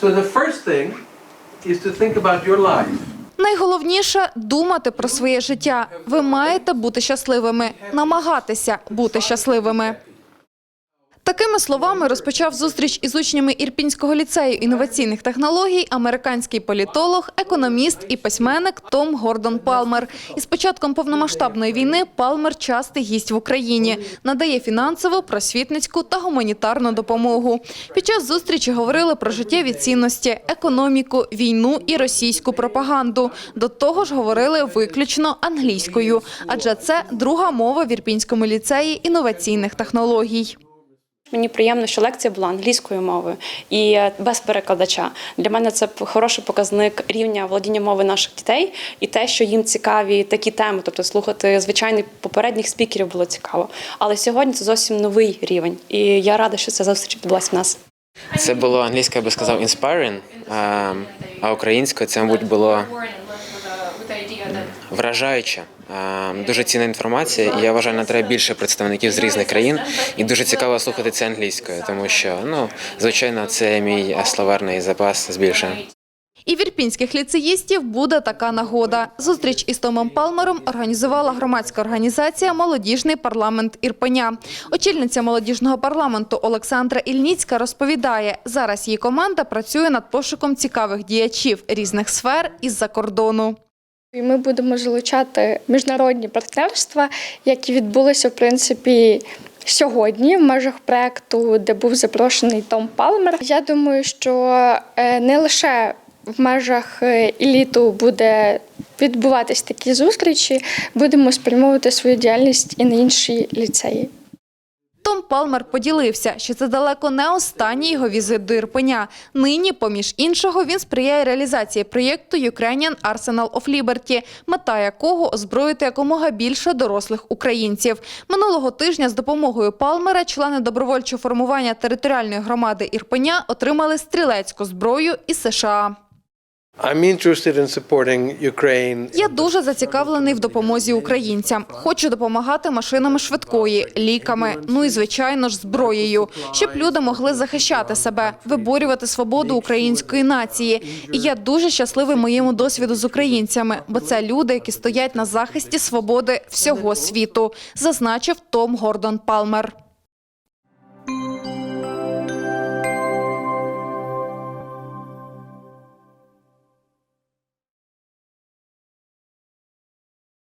So the first thing is to think about your life. Найголовніше думати про своє життя. Ви маєте бути щасливими, намагатися бути щасливими. Такими словами розпочав зустріч із учнями Ірпінського ліцею інноваційних технологій американський політолог, економіст і письменник Том Гордон Палмер. Із початком повномасштабної війни Палмер частий гість в Україні, надає фінансову, просвітницьку та гуманітарну допомогу. Під час зустрічі говорили про життєві цінності, економіку, війну і російську пропаганду. До того ж, говорили виключно англійською, адже це друга мова в Ірпінському ліцеї інноваційних технологій. Мені приємно, що лекція була англійською мовою і е, без перекладача. Для мене це хороший показник рівня володіння мови наших дітей і те, що їм цікаві такі теми. Тобто слухати звичайних попередніх спікерів було цікаво. Але сьогодні це зовсім новий рівень. І я рада, що ця зустріч відбулася в нас. Це було англійською, я би сказав, inspiring, а, українською це, мабуть, було вражаюче. А, Дуже цінна інформація, я вважаю, на треба більше представників з різних країн. І дуже цікаво слухати це англійською, тому що, ну, звичайно, це мій словарний запас збільшує. І в ірпінських ліцеїстів буде така нагода. Зустріч із Томом Палмером організувала громадська організація «Молодіжний парламент Ірпеня». Очільниця молодіжного парламенту Олександра Ільніцька розповідає, зараз її команда працює над пошуком цікавих діячів різних сфер із-за кордону. І ми будемо залучати міжнародні партнерства, які відбулися в принципі сьогодні в межах проекту, де був запрошений Том Палмер. Я думаю, що е, не лише в межах е, еліту буде відбуватись такі зустрічі, будемо спрямовувати свою діяльність і на інші ліцеї. Палмер поділився, що це далеко не останній його візит до Ірпеня. Нині, поміж іншого, він сприяє реалізації проєкту Ukrainian Arsenal of Liberty, мета якого озброїти якомога більше дорослих українців. Минулого тижня з допомогою Палмера члени добровольчого формування територіальної громади Ірпеня отримали стрілецьку зброю із США. Я дуже зацікавлений в допомозі українцям. Хочу допомагати машинами швидкої, ліками, ну і звичайно ж зброєю, щоб люди могли захищати себе, виборювати свободу української нації. І я дуже щасливий моєму досвіду з українцями, бо це люди, які стоять на захисті свободи всього світу, зазначив Том Гордон Палмер.